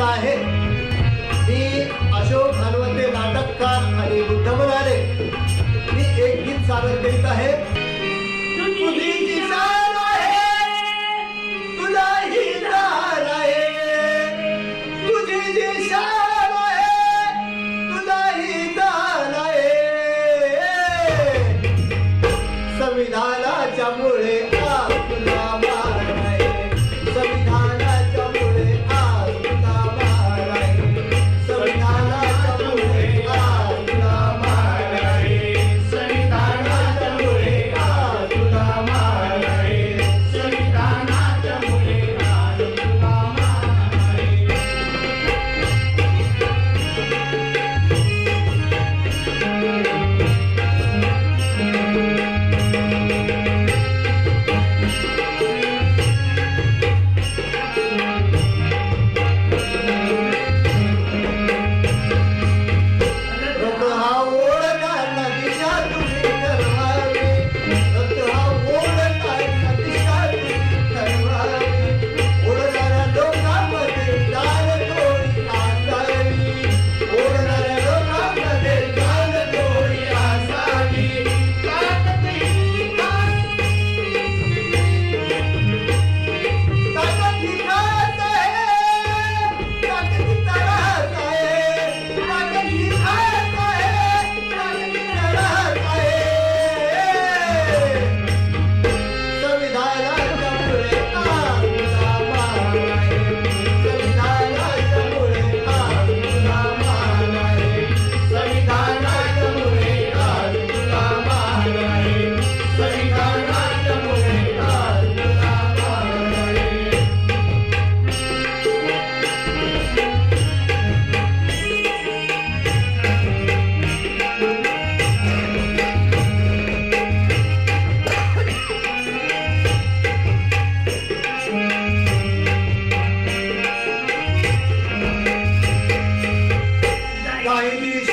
आहे. मी अशोक हलवते नाटककार आणि बुद्ध म्हणाले. मी एक गीत सादर करीत आहे.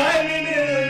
Gayrimin